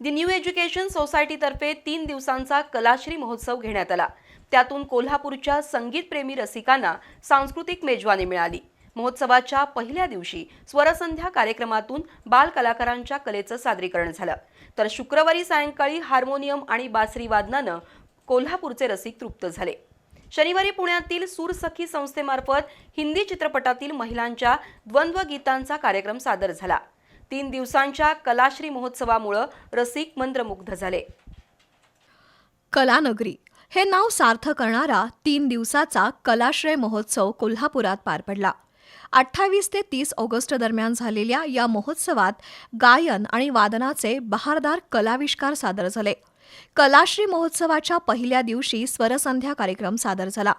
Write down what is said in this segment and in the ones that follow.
दी new education सोसायटीतर्फे तीन दिवसांचा कलाश्री महोत्सव घेण्यात आला. त्यातून कोल्हापूरच्या संगीतप्रेमी रसिकांना सांस्कृतिक मेजवानी मिळाली. महोत्सवाच्या पहिल्या दिवशी स्वरसंध्या कार्यक्रमातून बाल कलाकारांच्या कलेचं सादरीकरण झालं. तर शुक्रवारी सायंकाळी हार्मोनियम आणि बासरी वादनानं कोल्हापूरचे रसिक तृप्त झाले. शनिवारी पुण्यातील सूरसखी संस्थेमार्फत हिंदी चित्रपटातील महिलांच्या द्वंद्व गीतांचा कार्यक्रम सादर झाला. तीन दिवसांच्या कलाश्री महोत्सवामुळं रसिक मंत्रमुग्ध झाले. कलानगरी हे नाव सार्थ करणारा तीन दिवसाचा कलाश्रय महोत्सव कोल्हापुरात पार पडला. अठ्ठावीस ते तीस ऑगस्ट दरम्यान झालेल्या या महोत्सवात गायन आणि वादनाचे बहारदार कलाविष्कार सादर झाले. कलाश्री महोत्सवाच्या पहिल्या दिवशी स्वरसंध्या कार्यक्रम सादर झाला.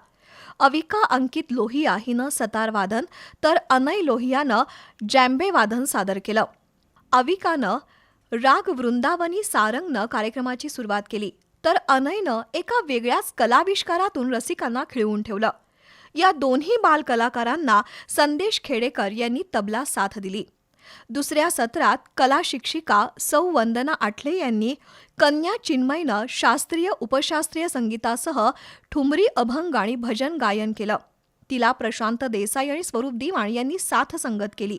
अविका अंकित लोहिया हिनं सतार वादन तर अनय लोहियानं जॅम्बे वादन सादर केलं. अविकानं राग वृंदावनी सारंगनं कार्यक्रमाची सुरुवात केली तर अनयनं एका वेगळ्याच कलाविष्कारातून रसिकांना खिळवून ठेवलं. या दोन्ही बालकलाकारांना संदेश खेडेकर यांनी तबला साथ दिली. दुसऱ्या सत्रात कला शिक्षिका सौ वंदना आठले यांनी कन्या चिन्मयनं शास्त्रीय उपशास्त्रीय संगीतासह ठुमरी अभंग आणि भजन गायन केलं. तिला प्रशांत देसाई आणि स्वरूप दिवाण यांनी साथ संगत केली.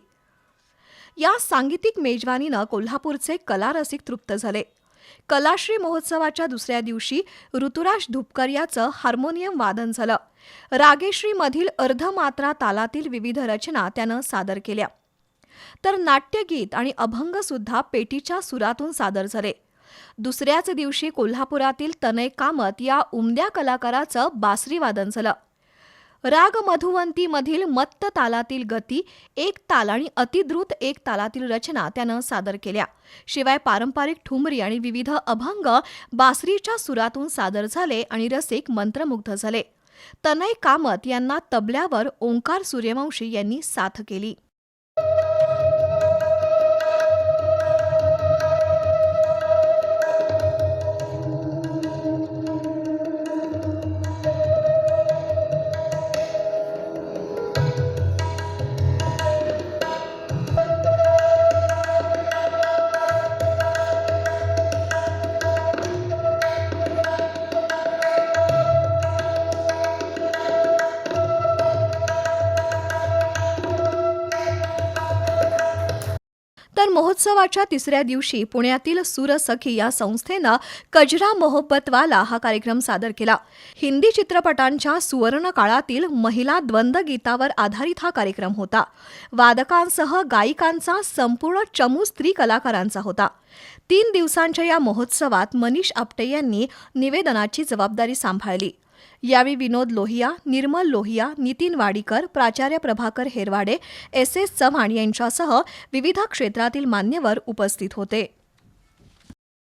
या सांगीतिक मेजवानीनं कोल्हापूरचे कलारसिक तृप्त झाले. कलाश्री महोत्सवाच्या दुसऱ्या दिवशी ऋतुराज धुपकर याचं हार्मोनियम वादन झालं. रागेश्रीमधील अर्धमात्रा तालातील विविध रचना त्यानं सादर केल्या. तर नाट्यगीत आणि अभंगसुद्धा पेटीच्या सुरातून सादर झाले. दुसऱ्याच दिवशी कोल्हापुरातील तनय कामत या उमद्या कलाकाराचं बासरीवादन झालं. राग मधुवंतीमधील मत्त तालातील गती एक ताल आणि अतिद्रुत एक तालातील रचना त्यानं सादर केल्या. शिवाय पारंपरिक ठुमरी आणि विविध अभंग बासरीच्या सुरातून सादर झाले आणि रसिक मंत्रमुग्ध झाले. तनय कामत यांना तबल्यावर ओंकार सूर्यवंशी यांनी साथ केली. तर महोत्सवाच्या तिसऱ्या दिवशी पुण्यातील सुरसखी या संस्थेनं कजरा मोहब्बतवाला हा कार्यक्रम सादर केला. हिंदी चित्रपटांच्या सुवर्ण काळातील महिला द्वंद्वगीतावर आधारित हा कार्यक्रम होता. वादकांसह गायिकांचा संपूर्ण चमू स्त्री कलाकारांचा होता. तीन दिवसांच्या या महोत्सवात मनीष आपटे यांनी निवेदनाची जबाबदारी सांभाळली. यावेळी विनोद लोहिया निर्मल लोहिया नितीन वाडीकर प्राचार्य प्रभाकर हेरवाडे एस एस चव्हाण यांच्यासह विविध क्षेत्रातील मान्यवर उपस्थित होते.